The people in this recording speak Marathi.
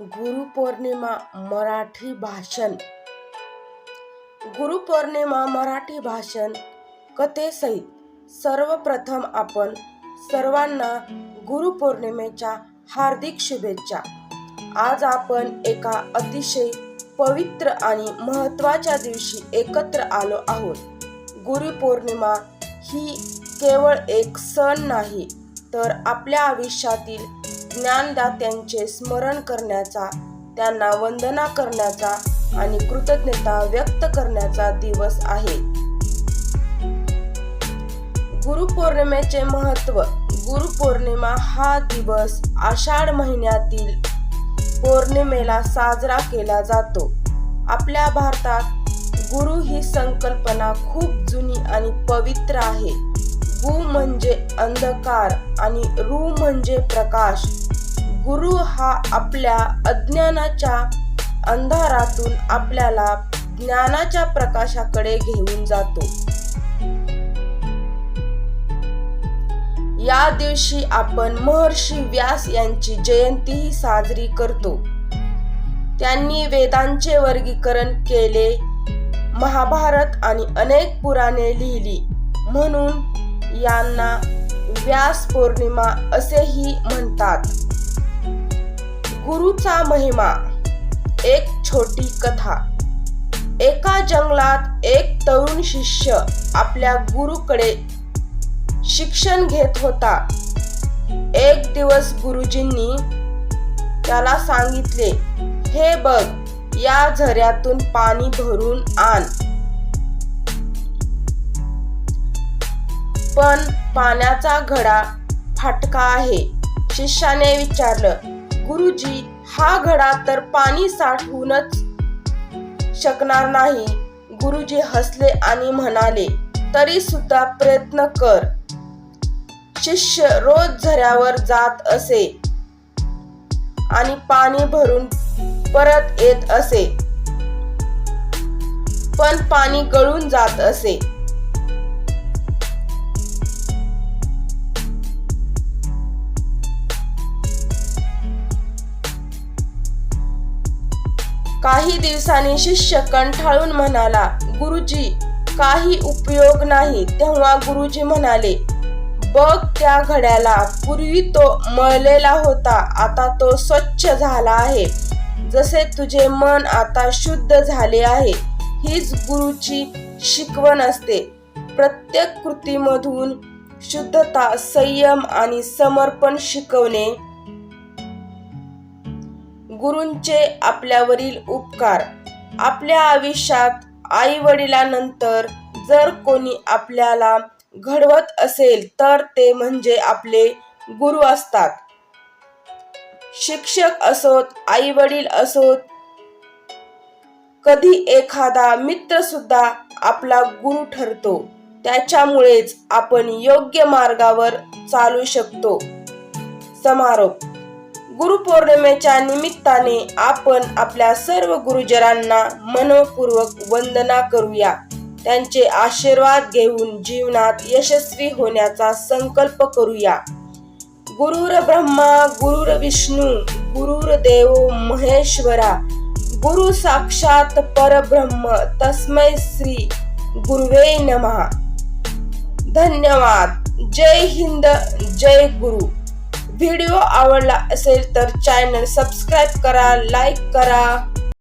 गुरुपौर्णिमा मराठी भाषण. गुरुपौर्णिमा मराठी भाषण कथेसहित सर्वप्रथम आपण सर्वांना गुरुपौर्णिमेच्या हार्दिक शुभेच्छा. आज आपण एका अतिशय पवित्र आणि महत्त्वाच्या दिवशी एकत्र आलो आहोत. गुरुपौर्णिमा ही केवळ एक सण नाही तर आपल्या आयुष्यातील ज्ञानदात्यांचे स्मरण करण्याचा त्यांना वंदना करण्याचा आणि कृतज्ञता व्यक्त करण्याचा दिवस आहे. गुरुपौर्णिमेचे महत्त्व गुरुपौर्णिमा हा दिवस आषाढ महिन्यातील पौर्णिमेला साजरा केला जातो. आपल्या भारतात गुरु ही संकल्पना खूप जुनी आणि पवित्र आहे. गु म्हणजे अंधकार आणि रू म्हणजे प्रकाश. गुरु हा आपल्या अज्ञानाच्या अंधारातून आपल्याला ज्ञानाच्या प्रकाशाकडे घेऊन जातो. या दिवशी आपण महर्षी व्यास यांची जयंतीही साजरी करतो. त्यांनी वेदांचे वर्गीकरण केले महाभारत आणि अनेक पुराणे लिहिली. म्हणून यांना व्यास पौर्णिमा असेही म्हणतात. गुरुचा महिमा. एक छोटी कथा. एका जंगलात एक तरुण शिष्य आपल्या गुरुकडे शिक्षण घेत होता. एक दिवस गुरुजींनी त्याला सांगितले हे बघ या झऱ्यातून पाणी भरून आण. पण पाण्याचा घडा फाटका आहे. शिष्याने विचारलं गुरुजी हा घडा तर पाणी साठवूनच शकणार नाही. गुरुजी हसले आणि म्हणाले तरी सुद्धा प्रयत्न कर. शिष्य रोज झऱ्यावर जात असे आणि पाणी भरून परत येत असे. पण पाणी गळून जात असे. काही दिवसांनी शिष्य कंठाळून म्हणाला गुरुजी काही उपयोग नाही. तेव्हा गुरुजी म्हणाले बघ त्या घड्याला. पूर्वी तो मळलेला होता आता तो स्वच्छ झाला आहे. जसे तुझे मन आता शुद्ध झाले आहे हीच गुरुची शिकवण असते. प्रत्येक कृतीमधून शुद्धता संयम आणि समर्पण शिकवणे गुरूंचे आपल्यावरील उपकार. आपल्या आयुष्यात आई वडिलांनंतर जर कोणी आपल्याला घडवत असेल तर ते म्हणजे आपले गुरु असतात. शिक्षक असोत आई वडील असोत कधी एखादा मित्र सुद्धा आपला गुरु ठरतो. त्याच्यामुळेच आपण योग्य मार्गावर चालू शकतो. समारोप. गुरुपौर्णिमेच्या निमित्ताने आपण आपल्या सर्व गुरुजनांना मनपूर्वक वंदना करूया. त्यांचे आशीर्वाद घेऊन जीवनात यशस्वी होण्याचा संकल्प करूया. गुरुर ब्रह्मा गुरुर विष्णू गुरुर देव महेश्वरा गुरु साक्षात परब्रह्म तस्मै श्री गुरुवे नमः. धन्यवाद. जय हिंद जय गुरु. व्हिडिओ आवडला असेल तर चॅनल सबस्क्राईब करा लाईक करा.